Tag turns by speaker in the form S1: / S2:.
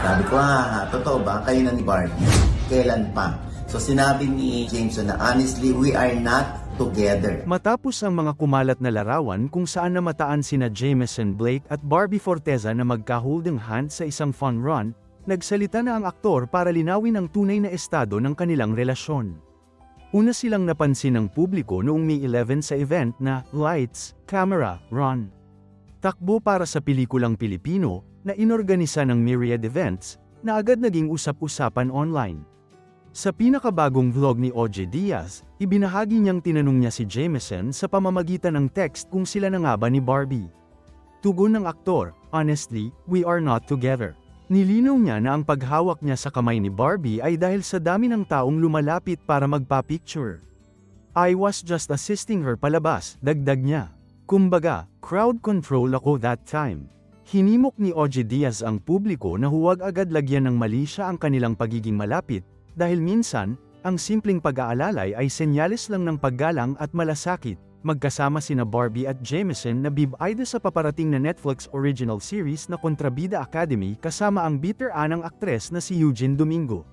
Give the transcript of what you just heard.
S1: Sabi ko, ha, ha, totoo ba? Kayo na ni Barbie? Kailan pa? So sinabi ni Jameson na honestly, we are not together.
S2: Matapos ang mga kumalat na larawan kung saan namataan sina Jameson Blake at Barbie Forteza na magka-holding hand sa isang fun run, nagsalita na ang aktor para linawin ang tunay na estado ng kanilang relasyon. Una silang napansin ng publiko noong May 11 sa event na Lights, Camera, Run. Takbo para sa pelikulang Pilipino na inorganisa ng Myriad Events na agad naging usap-usapan online. Sa pinakabagong vlog ni OJ Diaz, ibinahagi niyang tinanong niya si Jameson sa pamamagitan ng text kung sila na nga ba ni Barbie. Tugon ng aktor, honestly, we are not together. Nilinaw niya na ang paghawak niya sa kamay ni Barbie ay dahil sa dami ng taong lumalapit para magpa-picture. I was just assisting her palabas, dagdag niya. Kumbaga, crowd control ako that time. Hinimok ni OJ Diaz ang publiko na huwag agad lagyan ng mali siya ang kanilang pagiging malapit, dahil minsan, ang simpleng pag-aalalay ay senyales lang ng paggalang at malasakit. Magkasama sina Barbie at Jameson na bibida sa paparating na Netflix original series na Kontrabida Academy kasama ang bitter anang aktres na si Eugene Domingo.